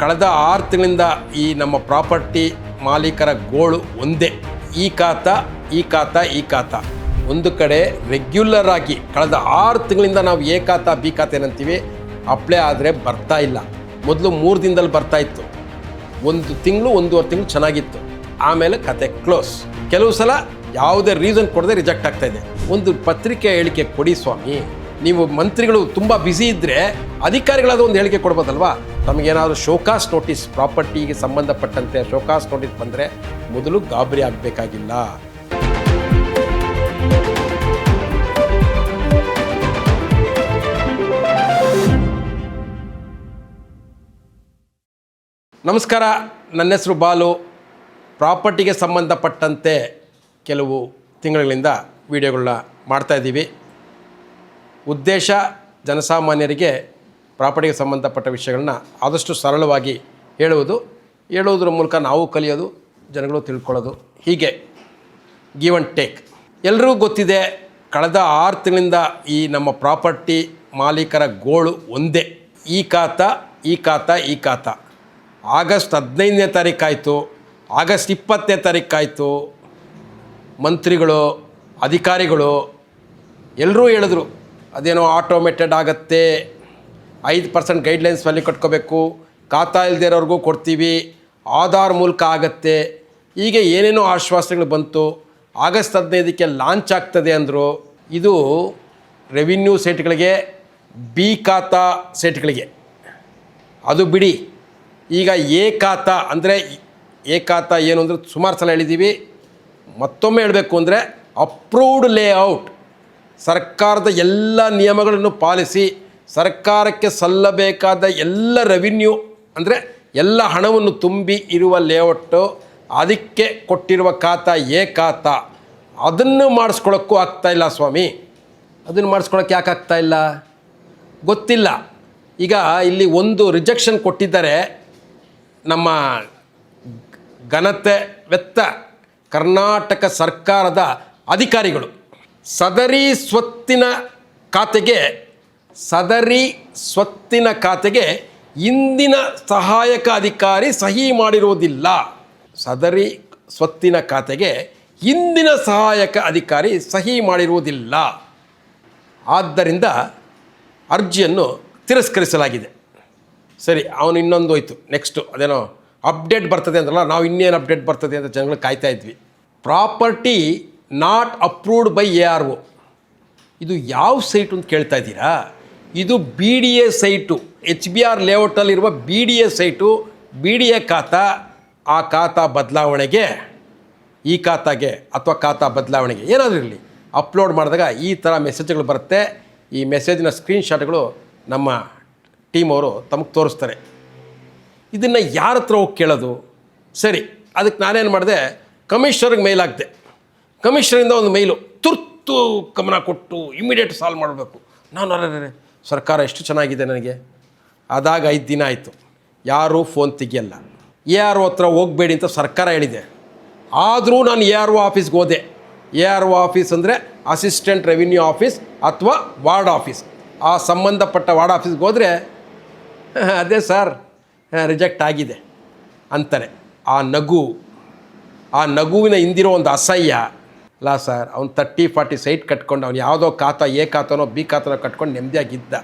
ಕಳೆದ ಆರು ತಿಂಗಳಿಂದ ಈ ನಮ್ಮ ಪ್ರಾಪರ್ಟಿ ಮಾಲೀಕರ ಗೋಳು ಒಂದೇ. ಈ ಖಾತ ಈ ಖಾತ ಈ ಖಾತ. ಒಂದು ಕಡೆ ರೆಗ್ಯುಲರ್ ಆಗಿ ಕಳೆದ ಆರು ತಿಂಗಳಿಂದ ನಾವು ಎ ಖಾತ, ಬಿ ಖಾತೆ ಏನಂತೀವಿ, ಅಪ್ಲೈ ಆದರೆ ಬರ್ತಾ ಇಲ್ಲ. ಮೊದಲು ಮೂರು ದಿನದಲ್ಲಿ ಬರ್ತಾ ಇತ್ತು. ಒಂದು ತಿಂಗಳು, ಒಂದೂವರೆ ತಿಂಗಳು ಚೆನ್ನಾಗಿತ್ತು. ಆಮೇಲೆ ಕತೆ ಕ್ಲೋಸ್ ಕೆಲವು ಸಲ ಯಾವುದೇ ರೀಸನ್ ಕೊಡದೆ ರಿಜೆಕ್ಟ್ ಆಗ್ತಾ ಇದೆ. ಒಂದು ಪತ್ರಿಕೆ ಹೇಳಿಕೆ ಕೊಡಿ ಸ್ವಾಮಿ. ನೀವು ಮಂತ್ರಿಗಳು ತುಂಬ ಬ್ಯುಸಿ ಇದ್ದರೆ ಅಧಿಕಾರಿಗಳಾದ ಒಂದು ಹೇಳಿಕೆ ಕೊಡ್ಬೋದಲ್ವಾ? ತಮಗೇನಾದರೂ ಶೋಕಾಸ್ ನೋಟಿಸ್ ಪ್ರಾಪರ್ಟಿಗೆ ಸಂಬಂಧಪಟ್ಟಂತೆ ಶೋಕಾಸ್ ನೋಟಿಸ್ ಬಂದರೆ ಮೊದಲು ಗಾಬರಿ ಆಗಬೇಕಾಗಿಲ್ಲ. ನಮಸ್ಕಾರ, ನನ್ನ ಹೆಸರು ಬಾಲು. ಪ್ರಾಪರ್ಟಿಗೆ ಸಂಬಂಧಪಟ್ಟಂತೆ ಕೆಲವು ತಿಂಗಳಿಂದ ವಿಡಿಯೋಗಳನ್ನ ಮಾಡ್ತಾಯಿದ್ದೀವಿ ಉದ್ದೇಶ, ಜನಸಾಮಾನ್ಯರಿಗೆ ಪ್ರಾಪರ್ಟಿಗೆ ಸಂಬಂಧಪಟ್ಟ ವಿಷಯಗಳನ್ನ ಆದಷ್ಟು ಸರಳವಾಗಿ ಹೇಳುವುದು. ಹೇಳುವುದರ ಮೂಲಕ ನಾವು ಕಲಿಯೋದು, ಜನಗಳು ತಿಳ್ಕೊಳ್ಳೋದು. ಹೀಗೆ ಗಿವ್ ಆ್ಯಂಡ್ ಟೇಕ್ ಎಲ್ಲರಿಗೂ ಗೊತ್ತಿದೆ, ಕಳೆದ ಆರು ತಿಂಗಳಿಂದ ಈ ನಮ್ಮ ಪ್ರಾಪರ್ಟಿ ಮಾಲೀಕರ ಗೋಳು ಒಂದೇ. ಈ ಖಾತ ಈ ಖಾತ ಈ ಖಾತ. ಆಗಸ್ಟ್ ಹದಿನೈದನೇ ತಾರೀಕಾಯಿತು ಆಗಸ್ಟ್ ಇಪ್ಪತ್ತನೇ ತಾರೀಕಾಯಿತು ಮಂತ್ರಿಗಳು, ಅಧಿಕಾರಿಗಳು ಎಲ್ಲರೂ ಹೇಳಿದ್ರು, ಅದೇನೋ ಆಟೋಮೇಟೆಡ್ ಆಗುತ್ತೆ ಐದು ಪರ್ಸೆಂಟ್ ಗೈಡ್ಲೈನ್ಸ್ ವ್ಯಾಲ್ಯೂ ಕಟ್ಕೋಬೇಕು. ಖಾತಾ ಇಲ್ಲದೆ ಇರೋರ್ಗೂ ಕೊಡ್ತೀವಿ. ಆಧಾರ್ ಮೂಲಕ ಆಗತ್ತೆ. ಹೀಗೆ ಏನೇನೋ ಆಶ್ವಾಸನೆಗಳು ಬಂತು. ಆಗಸ್ಟ್ ಹದಿನೈದಕ್ಕೆ ಲಾಂಚ್ ಆಗ್ತದೆ ಅಂದರು. ಇದು ರೆವಿನ್ಯೂ ಸೈಟ್ಗಳಿಗೆ ಬಿ ಖಾತಾ ಸೈಟ್ಗಳಿಗೆ. ಅದು ಬಿಡಿ. ಈಗ ಎ ಖಾತಾ ಅಂದರೆ ಎ ಖಾತಾ ಏನು ಅಂದರೆ ಸುಮಾರು ಸಲ ಹೇಳಿದ್ದೀವಿ ಮತ್ತೊಮ್ಮೆ ಹೇಳಬೇಕು ಅಂದರೆ ಅಪ್ರೂವ್ಡ್ ಲೇಔಟ್ ಸರ್ಕಾರದ ಎಲ್ಲ ನಿಯಮಗಳನ್ನು ಪಾಲಿಸಿ ಸರ್ಕಾರಕ್ಕೆ ಸಲ್ಲಬೇಕಾದ ಎಲ್ಲ ರೆವಿನ್ಯೂ ಅಂದರೆ ಎಲ್ಲ ಹಣವನ್ನು ತುಂಬಿ ಇರುವ ಲೇಔಟು ಅದಕ್ಕೆ ಕೊಟ್ಟಿರುವ ಖಾತ ಏ ಖಾತ ಅದನ್ನು ಮಾಡಿಸ್ಕೊಳಕ್ಕೂ ಆಗ್ತಾಯಿಲ್ಲ ಸ್ವಾಮಿ. ಅದನ್ನು ಮಾಡಿಸ್ಕೊಳಕ್ಕೆ ಯಾಕೆ ಇಲ್ಲ? ಗೊತ್ತಿಲ್ಲ. ಈಗ ಇಲ್ಲಿ ಒಂದು ರಿಜೆಕ್ಷನ್ ಕೊಟ್ಟಿದ್ದಾರೆ ನಮ್ಮ ಘನತೆ ವೆತ್ತ ಕರ್ನಾಟಕ ಸರ್ಕಾರದ ಅಧಿಕಾರಿಗಳು. ಸದರಿ ಸ್ವತ್ತಿನ ಖಾತೆಗೆ ಸದರಿ ಸ್ವತ್ತಿನ ಖಾತೆಗೆ ಇಂದಿನ ಸಹಾಯಕ ಅಧಿಕಾರಿ ಸಹಿ ಮಾಡಿರುವುದಿಲ್ಲ ಸದರಿ ಸ್ವತ್ತಿನ ಖಾತೆಗೆ ಹಿಂದಿನ ಸಹಾಯಕ ಅಧಿಕಾರಿ ಸಹಿ ಮಾಡಿರುವುದಿಲ್ಲ ಆದ್ದರಿಂದ ಅರ್ಜಿಯನ್ನು ತಿರಸ್ಕರಿಸಲಾಗಿದೆ. ಸರಿ, ಅವನು ಇನ್ನೊಂದು ಹೋಯ್ತು. ನೆಕ್ಸ್ಟು ಅದೇನೋ ಅಪ್ಡೇಟ್ ಬರ್ತದೆ ಅಂದ್ರಲ್ಲ, ನಾವು ಇನ್ನೇನು ಅಪ್ಡೇಟ್ ಬರ್ತದೆ ಅಂತ ಜನಗಳು ಕಾಯ್ತಾ ಇದ್ವಿ. Property not approved by A R O. ಇದು ಯಾವ ಸೈಟು ಅಂತ ಕೇಳ್ತಾ ಇದ್ದೀರಾ? ಇದು B D A site. H B R ಲೇಔಟಲ್ಲಿರುವ B D A site. B D A khata, ಆ ಖಾತಾ ಬದಲಾವಣೆಗೆ, ಈ ಖಾತಾಗೆ ಅಥವಾ ಖಾತಾ ಬದಲಾವಣೆಗೆ ಏನಾದರೂ ಇರಲಿ. ಅಪ್ಲೋಡ್ ಮಾಡಿದಾಗ ಈ ಥರ ಮೆಸೇಜ್ಗಳು ಬರುತ್ತೆ. ಈ ಮೆಸೇಜಿನ ಸ್ಕ್ರೀನ್ಶಾಟ್ಗಳು ನಮ್ಮ ಟೀಮ್ ಅವರು ತಮಗೆ ತೋರಿಸ್ತಾರೆ. ಇದನ್ನು ಯಾರ ಹತ್ರ ಹೋಗಿ ಕೇಳೋದು? ಸರಿ ಅದಕ್ಕೆ ನಾನೇನು ಮಾಡಿದೆ? ಕಮಿಷನರ್ಗೆ ಮೇಲ್ ಹಾಕಿದೆ. ಕಮಿಷನರಿಂದ ಒಂದು ಮೇಲು ತುರ್ತು ಗಮನ ಕೊಟ್ಟು ಇಮಿಡಿಯೇಟ್ ಸಾಲ್ವ್ ಮಾಡಬೇಕು. ನಾನು ಅರೆ ಸರ್ಕಾರ ಎಷ್ಟು ಚೆನ್ನಾಗಿದೆ ನನಗೆ? ಅದಾಗ ಐದು ದಿನ ಆಯಿತು. ಯಾರೂ ಫೋನ್ ತೆಗಿಯಲ್ಲ. ಎ ಆರ್ ಒ ಹತ್ರ ಹೋಗಬೇಡಿ ಅಂತ ಸರ್ಕಾರ ಹೇಳಿದೆ. ಆದರೂ ನಾನು ಎ ಆರ್ ಒ ಆಫೀಸ್ಗೆ ಹೋದೆ. ಎ ಆರ್ ಒ ಆಫೀಸ್ ಅಂದರೆ ಅಸಿಸ್ಟೆಂಟ್ ರೆವಿನ್ಯೂ ಆಫೀಸ್ ಅಥವಾ ವಾರ್ಡ್ ಆಫೀಸ್. ಆ ಸಂಬಂಧಪಟ್ಟ ವಾರ್ಡ್ ಆಫೀಸ್ಗೆ ಹೋದರೆ ಅದೇ ಸರ್. ರಿಜೆಕ್ಟ್ ಆಗಿದೆ. ಅಂತಾರೆ. ಆ ನಗು, ಆ ನಗುವಿನ ಹಿಂದಿರೋ ಒಂದು ಅಸಹ್ಯ ಅಲ್ಲ ಸರ್, ಅವ್ನು ತರ್ಟಿ ಫಾರ್ಟಿ ಸೈಟ್ ಕಟ್ಕೊಂಡು, ಅವ್ನು ಯಾವುದೋ ಖಾತ, ಎ ಖಾತನೋ, ಬಿ ಖಾತನೋ ಕಟ್ಕೊಂಡು ನೆಮ್ಮದಿಯಾಗಿದ್ದ.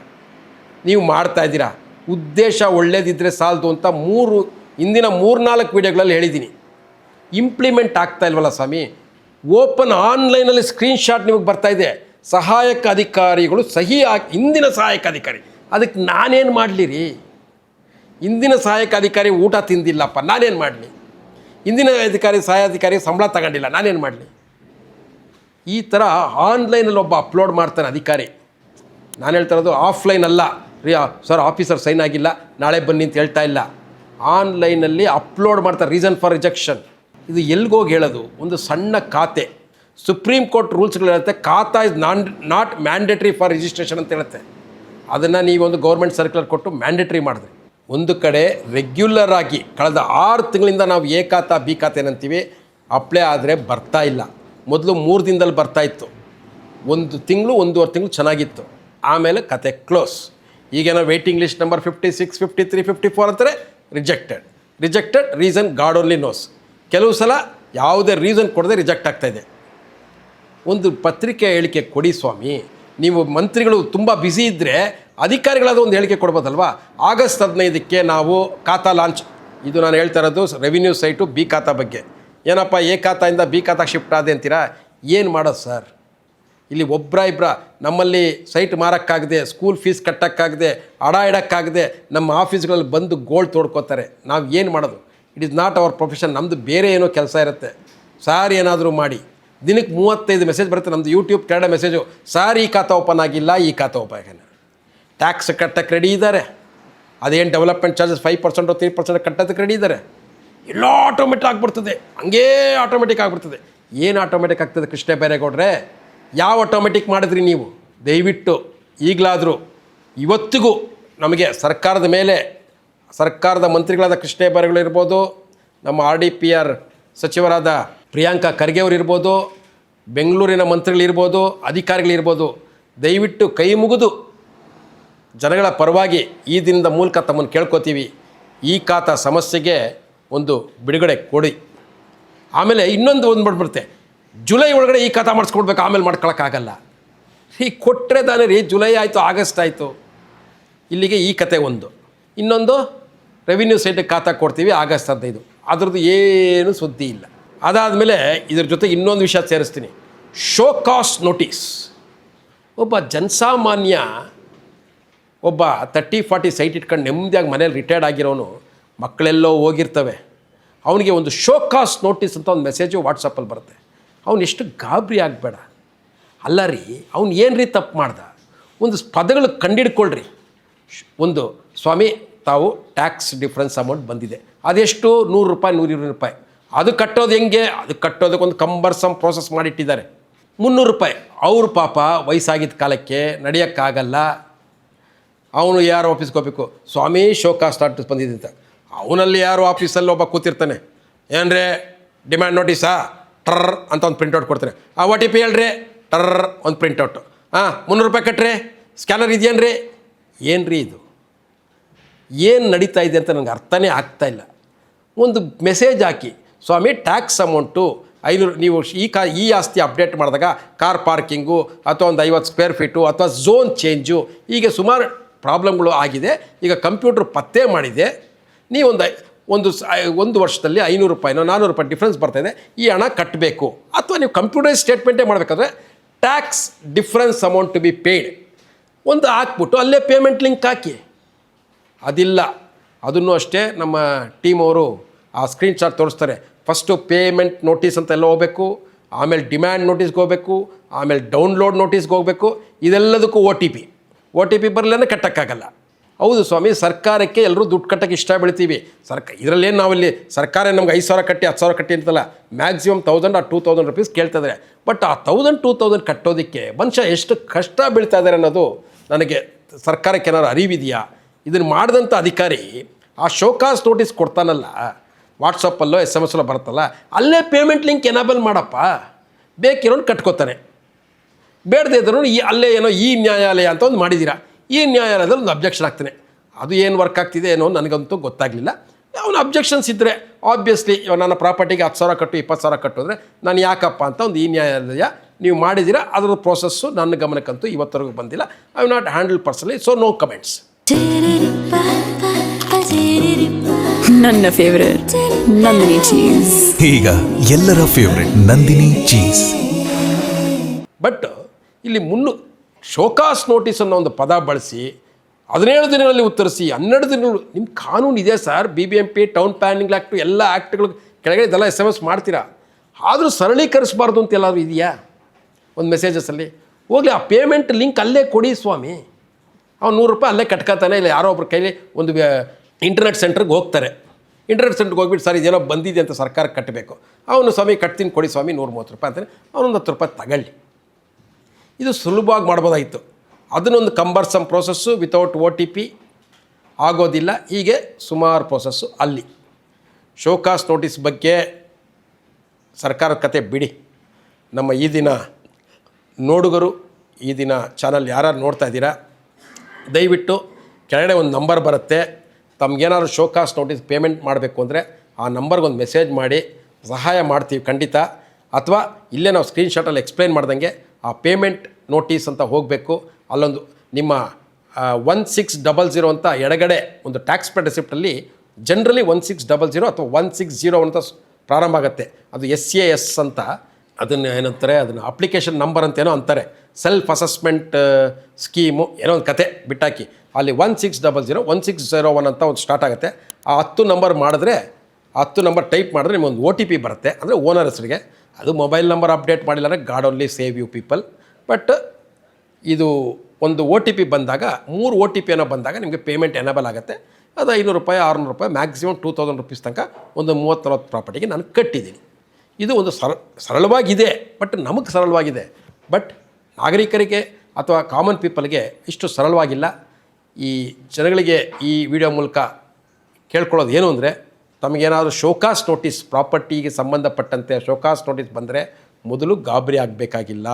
ನೀವು ಮಾಡ್ತಾ ಇದ್ದೀರಾ? ಉದ್ದೇಶ ಒಳ್ಳೇದಿದ್ದರೆ ಸಾಲದು ಅಂತ ಮೂರು, ಇಂದಿನ ಮೂರ್ನಾಲ್ಕು ವೀಡಿಯೋಗಳಲ್ಲಿ ಹೇಳಿದ್ದೀನಿ. ಇಂಪ್ಲಿಮೆಂಟ್ ಆಗ್ತಾ ಇಲ್ವಲ್ಲ ಸ್ವಾಮಿ? ಓಪನ್ ಆನ್ಲೈನಲ್ಲಿ ಸ್ಕ್ರೀನ್ಶಾಟ್ ನಿಮಗೆ ಬರ್ತಾ ಇದೆ. ಸಹಾಯಕ ಅಧಿಕಾರಿಗಳು ಸಹಿ ಹಾಕಿ, ಇಂದಿನ ಸಹಾಯಕ ಅಧಿಕಾರಿ. ಅದಕ್ಕೆ ನಾನೇನು ಮಾಡಲಿ ರೀ ಇಂದಿನ ಸಹಾಯಕ ಅಧಿಕಾರಿ ಊಟ ತಿಂದಿಲ್ಲಪ್ಪ, ನಾನೇನು ಮಾಡಲಿ? ಇಂದಿನ ಅಧಿಕಾರಿ ಸಹಾಯಾಧಿಕಾರಿ ಸಂಬಳ ತಗೊಂಡಿಲ್ಲ, ನಾನೇನು ಮಾಡಲಿ? ಈ ಥರ ಆನ್ಲೈನಲ್ಲಿ ಒಬ್ಬ ಅಪ್ಲೋಡ್ ಮಾಡ್ತಾನೆ ಅಧಿಕಾರಿ. ನಾನು ಹೇಳ್ತಾ ಇರೋದು ಆಫ್ಲೈನ್ ಅಲ್ಲ. ರೀ ಸರ್ ಆಫೀಸರ್ ಸೈನ್ ಆಗಿಲ್ಲ. ನಾಳೆ ಬನ್ನಿ ಅಂತ ಹೇಳ್ತಾ ಇಲ್ಲ. ಆನ್ಲೈನಲ್ಲಿ ಅಪ್ಲೋಡ್ ಮಾಡ್ತಾರೆ, ರೀಸನ್ ಫಾರ್ ರಿಜೆಕ್ಷನ್. ಇದು ಎಲ್ಗೋಗಿ ಹೇಳೋದು? ಒಂದು ಸಣ್ಣ ಖಾತೆ. ಸುಪ್ರೀಂ ಕೋರ್ಟ್ ರೂಲ್ಸ್ಗಳು ಹೇಳುತ್ತೆ, khata is non, not mandatory for registration ಅಂತ ಹೇಳುತ್ತೆ. ಅದನ್ನು ನೀವೊಂದು ಗೌರ್ಮೆಂಟ್ ಸರ್ಕ್ಯುಲರ್ ಕೊಟ್ಟು ಮ್ಯಾಂಡೇಟ್ರಿ ಮಾಡಿದ್ರಿ. ಒಂದು ಕಡೆ ರೆಗ್ಯುಲರ್ ಆಗಿ ಕಳೆದ ಆರು ತಿಂಗಳಿಂದ ನಾವು ಎ ಖಾತಾ, ಬಿ ಖಾತೆ ಏನಂತೀವಿ ಅಪ್ಲೈ ಆದರೆ ಬರ್ತಾ ಇಲ್ಲ. ಮೊದಲು ಮೂರು ದಿನದಲ್ಲಿ ಬರ್ತಾಯಿತ್ತು ಒಂದು ತಿಂಗಳು, ಒಂದೂವರೆ ತಿಂಗಳು ಚೆನ್ನಾಗಿತ್ತು. ಆಮೇಲೆ ಕತೆ ಕ್ಲೋಸ್. ಈಗೇನೋ waiting list number fifty six fifty three fifty four ಅಂತಾರೆ rejected rejected reason God only knows ಕೆಲವು ಸಲ ಯಾವುದೇ ರೀಸನ್ ಕೊಡದೆ ರಿಜೆಕ್ಟ್ ಆಗ್ತಾಯಿದೆ ಒಂದು ಪತ್ರಿಕೆ ಹೇಳಿಕೆ ಕೊಡಿ ಸ್ವಾಮಿ. ನೀವು ಮಂತ್ರಿಗಳು ತುಂಬ ಬ್ಯುಸಿ ಇದ್ದರೆ ಅಧಿಕಾರಿಗಳಾದ ಒಂದು ಹೇಳಿಕೆ ಕೊಡ್ಬೋದಲ್ವಾ? ಆಗಸ್ಟ್ ಹದಿನೈದಕ್ಕೆ ನಾವು ಖಾತಾ ಲಾಂಚ್ ಇದು ನಾನು ಹೇಳ್ತಾ ಇರೋದು ರೆವಿನ್ಯೂ ಸೈಟು ಬಿ ಖಾತಾ ಬಗ್ಗೆ. ಏನಪ್ಪ, ಎ ಖಾತಾಯಿಂದ ಬಿ ಖಾತಾಗೆ ಶಿಫ್ಟ್ ಆದೆ ಅಂತೀರಾ? ಏನು ಮಾಡೋದು ಸರ್? ಇಲ್ಲಿ ಒಬ್ಬರ ಇಬ್ಬರ ನಮ್ಮಲ್ಲಿ ಸೈಟ್ ಮಾರೋಕ್ಕಾಗದೆ, ಸ್ಕೂಲ್ ಫೀಸ್ ಕಟ್ಟೋಕ್ಕಾಗದೆ, ಅಡ ಇಡೋಕ್ಕಾಗದೆ ನಮ್ಮ ಆಫೀಸ್ಗಳಲ್ಲಿ ಬಂದು ಗೋಲ್ಡ್ ತೋಡ್ಕೋತಾರೆ. ನಾವು ಏನು ಮಾಡೋದು? It is not our profession ನಮ್ಮದು ಬೇರೆ ಏನೋ ಕೆಲಸ ಇರುತ್ತೆ. ಸಾರ್ ಏನಾದರೂ ಮಾಡಿ. ದಿನಕ್ಕೆ ಮೂವತ್ತೈದು ಮೆಸೇಜ್ ಬರುತ್ತೆ. ನಮ್ಮದು ಯೂಟ್ಯೂಬ್ ಕನ್ನಡ ಮೆಸೇಜು ಸಾರ್, ಈ ಖಾತಾ ಓಪನ್ ಆಗಿಲ್ಲ, ಈ ಖಾತಾ ಓಪನ್ ಆಗಿಲ್ಲ. ಟ್ಯಾಕ್ಸ್ ಕಟ್ಟಕ್ಕೆ ರೆಡಿ ಇದ್ದಾರೆ ಅದೇನು development charges five percent three percent ಕಟ್ಟೋದಕ್ಕೆ ರೆಡಿ ಇದ್ದಾರೆ ಎಲ್ಲ ಆಟೋಮೆಟಿಕ್ ಆಗಿಬಿಡ್ತದೆ. ಹಂಗೇ ಆಟೋಮೆಟಿಕ್ ಆಗಿಬಿಡ್ತದೆ. ಏನು ಆಟೋಮೆಟಿಕ್ ಆಗ್ತದೆ ಕೃಷ್ಣ ಬೈರೇಗೌಡ್ರೆ? ಯಾವ ಆಟೋಮೆಟಿಕ್ ಮಾಡಿದ್ರಿ ನೀವು? ದಯವಿಟ್ಟು ಈಗಲಾದರೂ ಇವತ್ತಿಗೂ ನಮಗೆ ಸರ್ಕಾರದ ಮೇಲೆ ಸರ್ಕಾರದ ಮಂತ್ರಿಗಳಾದ ಕೃಷ್ಣ ಬೈರೇಗೌಡ ನಮ್ಮ ಆರ್ ಡಿ ಪಿ ಆರ್ ಸಚಿವರಾದ ಪ್ರಿಯಾಂಕಾ ಖರ್ಗೆ ಅವರು ಇರ್ಬೋದು, ಬೆಂಗಳೂರಿನ ಮಂತ್ರಿಗಳಿರ್ಬೋದು ಅಧಿಕಾರಿಗಳಿರ್ಬೋದು ದಯವಿಟ್ಟು ಕೈ ಮುಗಿದು ಜನಗಳ ಪರವಾಗಿ ಈ ದಿನದ ಮೂಲಕ ತಮ್ಮನ್ನು ಕೇಳ್ಕೊತೀವಿ. ಈ ಖಾತ ಸಮಸ್ಯೆಗೆ ಒಂದು ಬಿಡುಗಡೆ ಕೊಡಿ. ಆಮೇಲೆ ಇನ್ನೊಂದು ಒಂದು ಮಾಡ್ಬಿಡುತ್ತೆ ಜುಲೈ ಒಳಗಡೆ ಈ ಕಥಾ ಮಾಡಿಸ್ಕೊಡ್ಬೇಕು, ಆಮೇಲೆ ಮಾಡ್ಕೊಳಕ್ಕಾಗಲ್ಲ. ಈ ಕೊಟ್ಟರೆ ತಾನೇ ರೀ, ಜುಲೈ ಆಯಿತು, ಆಗಸ್ಟ್ ಆಯಿತು. ಇಲ್ಲಿಗೆ ಈ ಕತೆ ಒಂದು. ಇನ್ನೊಂದು ರೆವಿನ್ಯೂ ಸೈಟಿಗೆ ಖಾತಾ ಕೊಡ್ತೀವಿ, ಆಗಸ್ಟ್ ಹದಿನೈದು. ಅದ್ರದ್ದು ಏನು ಸುದ್ದಿ ಇಲ್ಲ. ಅದಾದಮೇಲೆ ಇದ್ರ ಜೊತೆಗೆ ಇನ್ನೊಂದು ವಿಷಯ ಸೇರಿಸ್ತೀನಿ. ಶೋ ಕಾಸ್ಟ್ ನೋಟಿಸ್ ಒಬ್ಬ ಜನಸಾಮಾನ್ಯ, ಒಬ್ಬ ತರ್ಟಿ ಫಾರ್ಟಿ ಸೈಟ್ ಇಟ್ಕೊಂಡು ನೆಮ್ಮದಿಯಾಗಿ ಮನೇಲಿ ರಿಟೈರ್ಡ್ ಆಗಿರೋನು ಮಕ್ಕಳೆಲ್ಲೋ ಹೋಗಿರ್ತವೆ. ಅವನಿಗೆ ಒಂದು ಶೋಕಾಸ್ ನೋಟಿಸ್ ಅಂತ ಒಂದು ಮೆಸೇಜು ವಾಟ್ಸಪ್ಪಲ್ಲಿ ಬರುತ್ತೆ. ಅವನು ಎಷ್ಟು ಗಾಬರಿ ಆಗಬೇಡ. ಅಲ್ಲ ರೀ, ಅವ್ನು ಏನು ರೀ ತಪ್ಪು ಮಾಡ್ದ? ಒಂದು ಪದಗಳು ಕಂಡಿಡ್ಕೊಳ್ರಿ. ಒಂದು, ಸ್ವಾಮಿ, ತಾವು ಟ್ಯಾಕ್ಸ್ ಡಿಫ್ರೆನ್ಸ್ ಅಮೌಂಟ್ ಬಂದಿದೆ. ಅದೆಷ್ಟು? ನೂರು ರೂಪಾಯಿ ನೂರಿರು ರೂಪಾಯಿ. ಅದು ಕಟ್ಟೋದು ಹೆಂಗೆ? ಅದು ಕಟ್ಟೋದಕ್ಕೊಂದು ಕಂಬರ್ಸಮ್ ಪ್ರೋಸೆಸ್ ಮಾಡಿಟ್ಟಿದ್ದಾರೆ ಮುನ್ನೂರು ರೂಪಾಯಿ. ಅವ್ರ ಪಾಪ ವಯಸ್ಸಾಗಿದ್ದ ಕಾಲಕ್ಕೆ ನಡೆಯೋಕ್ಕಾಗಲ್ಲ. ಅವನು ಯಾರು ಆಫೀಸ್ಗೆ ಹೋಗ್ಬೇಕು? ಸ್ವಾಮಿ, ಶೋಕಾಸ್ ಸ್ಟಾರ್ಟ್ ಬಂದಿದೆ ಅವನಲ್ಲಿ ಯಾರು ಆಫೀಸಲ್ಲಿ ಒಬ್ಬ ಕೂತಿರ್ತಾನೆ? ಏನ್ರಿ? ಡಿಮ್ಯಾಂಡ್ ನೋಟಿಸಾ ಟರ್ ಅಂತ ಒಂದು ಪ್ರಿಂಟೌಟ್ ಕೊಡ್ತಾನೆ. ಆ ಒ ಟಿ ಪಿ ಹೇಳ್ರಿ? ಟರ್ ಒಂದು ಪ್ರಿಂಟೌಟು ಹಾಂ ಮುನ್ನೂರು ರೂಪಾಯಿ ಕಟ್ಟ್ರಿ ಸ್ಕ್ಯಾನರ್ ಇದೆಯೇನ್ರಿ? ಏನು ರೀ ಇದು? ಏನು ನಡೀತಾ ಇದೆ ಅಂತ ನನಗೆ ಅರ್ಥನೇ ಆಗ್ತಾ ಇಲ್ಲ. ಒಂದು ಮೆಸೇಜ್ ಹಾಕಿ, ಸ್ವಾಮಿ ಟ್ಯಾಕ್ಸ್ ಅಮೌಂಟು ಐನೂರು ನೀವು ಈ ಕಾ, ಈ ಆಸ್ತಿ ಅಪ್ಡೇಟ್ ಮಾಡಿದಾಗ ಕಾರ್ ಪಾರ್ಕಿಂಗು ಅಥವಾ ಒಂದು ಐವತ್ತು ಸ್ಕ್ವೇರ್ ಫೀಟು ಅಥವಾ ಝೋನ್ ಚೇಂಜು ಹೀಗೆ ಸುಮಾರು ಪ್ರಾಬ್ಲಮ್ಗಳು ಆಗಿದೆ. ಈಗ ಕಂಪ್ಯೂಟ್ರ್ ಪತ್ತೆ ಮಾಡಿದೆ. ನೀವೊಂದು ಐ- ಒಂದು ಸ- ಒಂದು ವರ್ಷದಲ್ಲಿ ಐನೂರು ರೂಪಾಯಿನೋ ನಾನ್ನೂರು ರೂಪಾಯಿ ಡಿಫ್ರೆನ್ಸ್ ಬರ್ತಾಯಿದೆ ಈ ಹಣ ಕಟ್ಟಬೇಕು ಅಥವಾ ನೀವು ಕಂಪ್ಯೂಟರ್ ಸ್ಟೇಟ್ಮೆಂಟೇ ಮಾಡಬೇಕಾದ್ರೆ tax difference amount to be paid ಒಂದು ಹಾಕ್ಬಿಟ್ಟು ಅಲ್ಲೇ ಪೇಮೆಂಟ್ ಲಿಂಕ್ ಹಾಕಿ. ಅದಿಲ್ಲ. ಅದನ್ನು ಅಷ್ಟೇ ನಮ್ಮ ಟೀಮ್ ಅವರು ಆ ಸ್ಕ್ರೀನ್ ಶಾಟ್ ತೋರಿಸ್ತಾರೆ. ಫಸ್ಟು ಪೇಮೆಂಟ್ ನೋಟಿಸ್ ಅಂತ ಎಲ್ಲ ಹೋಗಬೇಕು. ಆಮೇಲೆ ಡಿಮ್ಯಾಂಡ್ ನೋಟಿಸ್ಗೆ ಹೋಗಬೇಕು. ಆಮೇಲೆ ಡೌನ್ಲೋಡ್ ನೋಟಿಸ್ಗೆ ಹೋಗಬೇಕು. ಇದೆಲ್ಲದಕ್ಕೂ O T P O T P ಬರಲೇ ಕಟ್ಟೋಕ್ಕಾಗಲ್ಲ. ಹೌದು ಸ್ವಾಮಿ, ಸರ್ಕಾರಕ್ಕೆ ಎಲ್ಲರೂ ದುಡ್ಡು ಕಟ್ಟಕ್ಕೆ ಇಷ್ಟ ಬೀಳ್ತೀವಿ. ಸರ್ಕ, ಇದರಲ್ಲೇನು ನಾವಲ್ಲಿ ಸರ್ಕಾರ ನಮ್ಗೆ ಐದು ಸಾವಿರ ಕಟ್ಟಿ, ಹತ್ತು ಸಾವಿರ ಕಟ್ಟಿ ಅಂತಲ್ಲ ಮ್ಯಾಕ್ಸಿಮಮ್ ತೌಸಂಡ್ ಆ ಟೂ ತೌಸಂಡ್ ರುಪೀಸ್ ಕೇಳ್ತಿದ್ದಾರೆ ಬಟ್ ಆ ತೌಸಂಡ್ ಟೂ ತೌಸಂಡ್ ಕಟ್ಟೋದಕ್ಕೆ ಮನುಷ್ಯ ಎಷ್ಟು ಕಷ್ಟ ಬೀಳ್ತಾ ಇದ್ದಾರೆ ಅನ್ನೋದು ನನಗೆ ಸರ್ಕಾರಕ್ಕೆ ಏನಾದ್ರು ಅರಿವಿದೆಯಾ? ಇದನ್ನು ಮಾಡಿದಂಥ ಅಧಿಕಾರಿ ಆ ಶೋಕಾಸ್ ನೋಟಿಸ್ ಕೊಡ್ತಾನಲ್ಲ ವಾಟ್ಸಪ್ಪಲ್ಲೋ ಎಸ್ ಎಂ ಎಸ್ಸಲ್ಲೋ ಬರುತ್ತಲ್ಲ, ಅಲ್ಲೇ ಪೇಮೆಂಟ್ ಲಿಂಕ್ ಎನಾಬಲ್ ಮಾಡಪ್ಪ. ಬೇಕಿರೋನು ಕಟ್ಕೋತಾನೆ. ಬೇಡದೇ ಇದ್ರೂ ಈ, ಅಲ್ಲೇ ಏನೋ ಈ ನ್ಯಾಯಾಲಯ ಅಂತ ಒಂದು ಮಾಡಿದ್ದೀರಾ ಈ ನ್ಯಾಯಾಲಯದಲ್ಲಿ ಒಂದು ಅಬ್ಜೆಕ್ಷನ್ ಆಗ್ತಾನೆ. ಅದು ಏನು ವರ್ಕ್ ಆಗ್ತಿದೆ ಏನೋ ನನಗಂತೂ ಗೊತ್ತಾಗಲಿಲ್ಲ. ಅವನ ಅಬ್ಜೆಕ್ಷನ್ಸ್ ಇದ್ದರೆ ಆಬ್ವಿಯಸ್ಲಿ ಇವಾಗ ನನ್ನ ಪ್ರಾಪರ್ಟಿಗೆ ಹತ್ತು ಸಾವಿರ ಕಟ್ಟು ಇಪ್ಪತ್ತು ಸಾವಿರ ಕಟ್ಟಿದ್ರೆ ನಾನು ಯಾಕಪ್ಪ ಅಂತ ಒಂದು ಈ ನ್ಯಾಯಾಲಯ ನೀವು ಮಾಡಿದಿರ ಅದರ ಪ್ರೋಸೆಸ್ಸು ನನ್ನ ಗಮನಕ್ಕಂತೂ ಇವತ್ತರೆಗೂ ಬಂದಿಲ್ಲ. I will not handle personally so no comments ನನ್ನ ಫೇವರೇಟ್ ನಂದಿನಿ ಚೀಸ್ ಈಗ ಎಲ್ಲರ ಫೇವ್ರೆಟ್ ನಂದಿನಿ ಚೀಸ್ ಬಟ್ ಇಲ್ಲಿ ಮುನ್ನು ಶೋಕಾಸ್ ನೋಟಿಸ್ ಅನ್ನೋ ಒಂದು ಪದ ಬಳಸಿ ಹದಿನೇಳು ದಿನಗಳಲ್ಲಿ ಉತ್ತರಿಸಿ, ಹನ್ನೆರಡು ದಿನಗಳು ನಿಮ್ಮ ಕಾನೂನು ಇದೆ sir B B M P town planning act ಎಲ್ಲ ಆ್ಯಕ್ಟ್ಗಳು ಕೆಳಗಡೆ ಇದೆಲ್ಲ ಎಸ್ ಎಂ ಎಸ್ ಮಾಡ್ತೀರಾ? ಆದರೂ ಸರಳೀಕರಿಸಬಾರ್ದು ಅಂತ ಎಲ್ಲಾದರೂ ಇದೆಯಾ? ಒಂದು ಮೆಸೇಜಸಲ್ಲಿ ಹೋಗಲಿ, ಆ ಪೇಮೆಂಟ್ ಲಿಂಕ್ ಅಲ್ಲೇ ಕೊಡಿ ಸ್ವಾಮಿ. ಅವ್ನು ನೂರು ರೂಪಾಯಿ ಅಲ್ಲೇ ಕಟ್ಕೋತಾನೆ, ಇಲ್ಲ ಯಾರೋ ಒಬ್ಬರ ಕೈಲಿ ಒಂದು ಇಂಟರ್ನೆಟ್ ಸೆಂಟ್ರಿಗೆ ಹೋಗ್ತಾರೆ. ಇಂಟರ್ನೆಟ್ ಸೆಂಟ್ರಿಗೆ ಹೋಗ್ಬಿಟ್ಟು, ಸರ್, ಇದೇನೋ ಬಂದಿದೆ ಅಂತ ಸರ್ಕಾರಕ್ಕೆ ಕಟ್ಟಬೇಕು. ಅವನು, ಸ್ವಾಮಿ, ಕಟ್ತೀನಿ, ಕೊಡಿ ಸ್ವಾಮಿ ನೂರ ಮೂವತ್ತು ರೂಪಾಯಿ ಅಂತಾನೆ. ಅವನೊಂದು ಹತ್ತು ರೂಪಾಯಿ ತಗೊಳ್ಳಿ. ಇದು ಸುಲಭವಾಗಿ ಮಾಡ್ಬೋದಾಗಿತ್ತು. ಅದನ್ನೊಂದು cumbersome process without O T P ಆಗೋದಿಲ್ಲ. ಹೀಗೆ ಸುಮಾರು ಪ್ರೋಸೆಸ್ಸು ಅಲ್ಲಿ. ಶೋಕಾಸ್ ನೋಟಿಸ್ ಬಗ್ಗೆ ಸರ್ಕಾರದ ಕತೆ ಬಿಡಿ. ನಮ್ಮ ಈ ದಿನ ನೋಡುಗರು, ಈ ದಿನ ಚಾನಲ್ ಯಾರು ನೋಡ್ತಾ ಇದ್ದೀರಾ, ದಯವಿಟ್ಟು ಕೆಳಗಡೆ ಒಂದು ನಂಬರ್ ಬರುತ್ತೆ. ತಮಗೇನಾದ್ರು ಶೋಕಾಸ್ ನೋಟಿಸ್ ಪೇಮೆಂಟ್ ಮಾಡಬೇಕು ಅಂದರೆ ಆ ನಂಬರ್ಗೆ ಒಂದು ಮೆಸೇಜ್ ಮಾಡಿ ಸಹಾಯ ಮಾಡ್ತೀವಿ ಖಂಡಿತ. ಅಥವಾ ಇಲ್ಲೇ ನಾವು ಸ್ಕ್ರೀನ್ಶಾಟಲ್ಲಿ ಎಕ್ಸ್ಪ್ಲೈನ್ ಮಾಡ್ದಂಗೆ ಆ ಪೇಮೆಂಟ್ ನೋಟಿಸ್ ಅಂತ ಹೋಗಬೇಕು. ಅಲ್ಲೊಂದು ನಿಮ್ಮ ಒನ್ ಸಿಕ್ಸ್ ಡಬಲ್ ಜೀರೋ ಅಂತ ಎಡಗಡೆ ಒಂದು tax pay ರೆಸಿಪ್ಟಲ್ಲಿ generally one six double zero ಅಥವಾ ಒನ್ ಸಿಕ್ಸ್ ಜೀರೋ ಅಂತ ಪ್ರಾರಂಭ ಆಗುತ್ತೆ. ಅದು ಎಸ್ ಎ ಎಸ್ ಅಂತ. ಅದನ್ನು ಏನಂತಾರೆ? ಅದನ್ನು ಅಪ್ಲಿಕೇಶನ್ ನಂಬರ್ ಅಂತ ಏನೋ ಅಂತಾರೆ. ಸೆಲ್ಫ್ ಅಸೆಸ್ಮೆಂಟ್ ಸ್ಕೀಮು ಏನೋ ಒಂದು ಕತೆ ಬಿಟ್ಟಾಕಿ. ಅಲ್ಲಿ one six double zero one six zero one ಅಂತ ಒಂದು ಸ್ಟಾರ್ಟ್ ಆಗುತ್ತೆ. ಆ ಹತ್ತು ನಂಬರ್ ಮಾಡಿದ್ರೆ ಹತ್ತು ನಂಬರ್ ಟೈಪ್ ಮಾಡಿದ್ರೆ ನಿಮಗೊಂದು ಒ ಟಿ ಪಿ ಬರುತ್ತೆ. ಅಂದರೆ ಓನರ್ ಹೆಸರಿಗೆ. ಅದು ಮೊಬೈಲ್ ನಂಬರ್ ಅಪ್ಡೇಟ್ ಮಾಡಿಲ್ಲ ಅಂದರೆ God only save you people. But ಇದು ಒಂದು ಒ ಟಿ ಪಿ ಬಂದಾಗ, ಮೂರು ಒ ಟಿ ಪಿ ಏನೋ ಬಂದಾಗ ನಿಮಗೆ ಪೇಮೆಂಟ್ ಎನೇಬಲ್ ಆಗುತ್ತೆ. ಅದು ಐನೂರು ರೂಪಾಯಿ, ಆರುನೂರು ರೂಪಾಯಿ, ಮ್ಯಾಕ್ಸಿಮಮ್ ಟೂ ತೌಸಂಡ್ ರುಪೀಸ್ ತನಕ ಒಂದು ಮೂವತ್ತು ನಲ್ವತ್ತು ಪ್ರಾಪರ್ಟಿಗೆ ನಾನು ಕಟ್ಟಿದ್ದೀನಿ. ಇದು ಒಂದು ಸರ, ಸರಳವಾಗಿದೆ, ಬಟ್ ನಮಗೆ ಸರಳವಾಗಿದೆ. ಬಟ್ ನಾಗರಿಕರಿಗೆ ಅಥವಾ ಕಾಮನ್ ಪೀಪಲ್ಗೆ ಇಷ್ಟು ಸರಳವಾಗಿಲ್ಲ. ಈ ಜನಗಳಿಗೆ ಈ ವಿಡಿಯೋ ಮೂಲಕ ಕೇಳ್ಕೊಳ್ಳೋದು ಏನು ಅಂದರೆ ತಮಗೇನಾದರೂ ಶೋಕಾಸ್ ನೋಟಿಸ್ ಪ್ರಾಪರ್ಟಿಗೆ ಸಂಬಂಧಪಟ್ಟಂತೆ ಶೋಕಾಸ್ ನೋಟಿಸ್ ಬಂದರೆ ಮೊದಲು ಗಾಬರಿ ಆಗಬೇಕಾಗಿಲ್ಲ.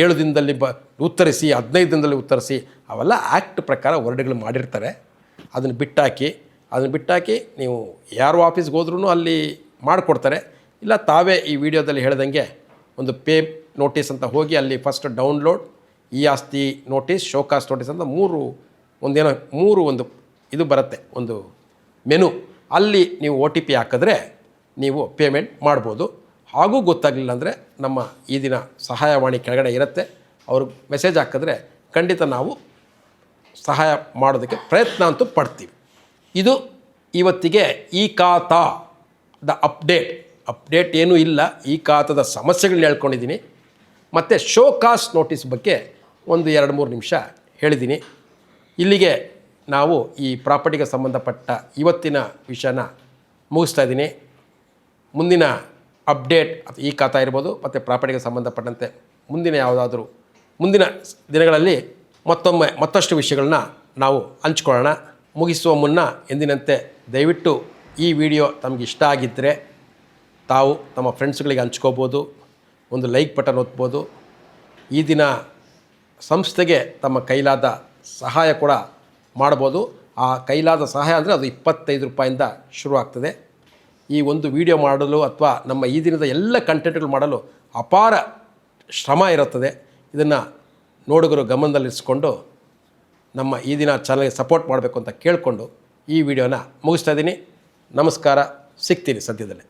ಏಳು ದಿನದಲ್ಲಿ ಬ, ಉತ್ತರಿಸಿ, ಹದಿನೈದು ದಿನದಲ್ಲಿ ಉತ್ತರಿಸಿ, ಅವೆಲ್ಲ ಆ್ಯಕ್ಟ್ ಪ್ರಕಾರ ವರ್ಡ್ಗಳು ಮಾಡಿರ್ತಾರೆ. ಅದನ್ನು ಬಿಟ್ಟಾಕಿ ಅದನ್ನು ಬಿಟ್ಟಾಕಿ ನೀವು ಯಾರು ಆಫೀಸ್ಗೆ ಹೋದ್ರೂ ಅಲ್ಲಿ ಮಾಡಿಕೊಡ್ತಾರೆ. ಇಲ್ಲ, ತಾವೇ ಈ ವಿಡಿಯೋದಲ್ಲಿ ಹೇಳ್ದಂಗೆ ಒಂದು ಪೇ ನೋಟಿಸ್ ಅಂತ ಹೋಗಿ ಅಲ್ಲಿ ಫಸ್ಟ್ ಡೌನ್ಲೋಡ್, ಈ ಆಸ್ತಿ ನೋಟಿಸ್, ಶೋಕಾಸ್ ನೋಟಿಸ್ ಅಂತ ಮೂರು ಒಂದೇನೋ, ಮೂರು ಒಂದು ಇದು ಬರುತ್ತೆ. ಒಂದು ಮೆನು. ಅಲ್ಲಿ ನೀವು ಒ ಟಿ ಪಿ ಹಾಕಿದ್ರೆ ನೀವು ಪೇಮೆಂಟ್ ಮಾಡ್ಬೋದು. ಹಾಗೂ ಗೊತ್ತಾಗಲಿಲ್ಲ ಅಂದರೆ ನಮ್ಮ ಈ ದಿನ ಸಹಾಯವಾಣಿ ಕೆಳಗಡೆ ಇರುತ್ತೆ. ಅವ್ರಿಗೆ ಮೆಸೇಜ್ ಹಾಕಿದ್ರೆ ಖಂಡಿತ ನಾವು ಸಹಾಯ ಮಾಡೋದಕ್ಕೆ ಪ್ರಯತ್ನ ಅಂತೂ ಪಡ್ತೀವಿ. ಇದು ಇವತ್ತಿಗೆ ಈ ಖಾತಾ ದ ಅಪ್ಡೇಟ್. ಅಪ್ಡೇಟ್ ಏನೂ ಇಲ್ಲ. ಈ ಖಾತದ ಸಮಸ್ಯೆಗಳನ್ನ ಹೇಳ್ಕೊಂಡಿದ್ದೀನಿ. ಮತ್ತು ಶೋ ನೋಟಿಸ್ ಬಗ್ಗೆ ಒಂದು ಎರಡು ಮೂರು ನಿಮಿಷ ಹೇಳಿದ್ದೀನಿ. ಇಲ್ಲಿಗೆ ನಾವು ಈ ಪ್ರಾಪರ್ಟಿಗೆ ಸಂಬಂಧಪಟ್ಟ ಇವತ್ತಿನ ವಿಷಯನ ಮುಗಿಸ್ತಾ ಇದ್ದೀನಿ. ಮುಂದಿನ ಅಪ್ಡೇಟ್ ಅಥವಾ ಈ ಖಾತಾ ಇರ್ಬೋದು, ಮತ್ತು ಪ್ರಾಪರ್ಟಿಗೆ ಸಂಬಂಧಪಟ್ಟಂತೆ ಮುಂದಿನ ಯಾವುದಾದ್ರೂ ಮುಂದಿನ ದಿನಗಳಲ್ಲಿ ಮತ್ತೊಮ್ಮೆ ಮತ್ತಷ್ಟು ವಿಷಯಗಳನ್ನ ನಾವು ಹಂಚ್ಕೊಳ್ಳೋಣ. ಮುಗಿಸುವ ಮುನ್ನ ಎಂದಿನಂತೆ ದಯವಿಟ್ಟು ಈ ವಿಡಿಯೋ ತಮಗೆ ಇಷ್ಟ ಆಗಿದ್ದರೆ ತಾವು ತಮ್ಮ ಫ್ರೆಂಡ್ಸ್ಗಳಿಗೆ ಹಂಚ್ಕೋಬೋದು, ಒಂದು ಲೈಕ್ ಬಟನ್ ಒತ್ಬೋದು. ಈ ದಿನ ಸಂಸ್ಥೆಗೆ ತಮ್ಮ ಕೈಲಾದ ಸಹಾಯ ಕೂಡ ಮಾಡ್ಬೋದು. ಆ ಕೈಲಾದ ಸಹಾಯ ಅಂದರೆ ಅದು ಇಪ್ಪತ್ತೈದು ರೂಪಾಯಿಂದ ಶುರು ಆಗ್ತದೆ. ಈ ಒಂದು ವಿಡಿಯೋ ಮಾಡಲು ಅಥವಾ ನಮ್ಮ ಈ ದಿನದ ಎಲ್ಲ ಕಂಟೆಂಟ್ಗಳು ಮಾಡಲು ಅಪಾರ ಶ್ರಮ ಇರುತ್ತದೆ. ಇದನ್ನು ನೋಡುಗರು ಗಮನದಲ್ಲಿರಿಸ್ಕೊಂಡು ನಮ್ಮ ಈ ದಿನ ಚಾನಲ್ಗೆ ಸಪೋರ್ಟ್ ಮಾಡಬೇಕು ಅಂತ ಕೇಳಿಕೊಂಡು ಈ ವಿಡಿಯೋನ ಮುಗಿಸ್ತಾ ಇದ್ದೀನಿ. ನಮಸ್ಕಾರ. ಸಿಗ್ತೀನಿ ಸದ್ಯದಲ್ಲೇ.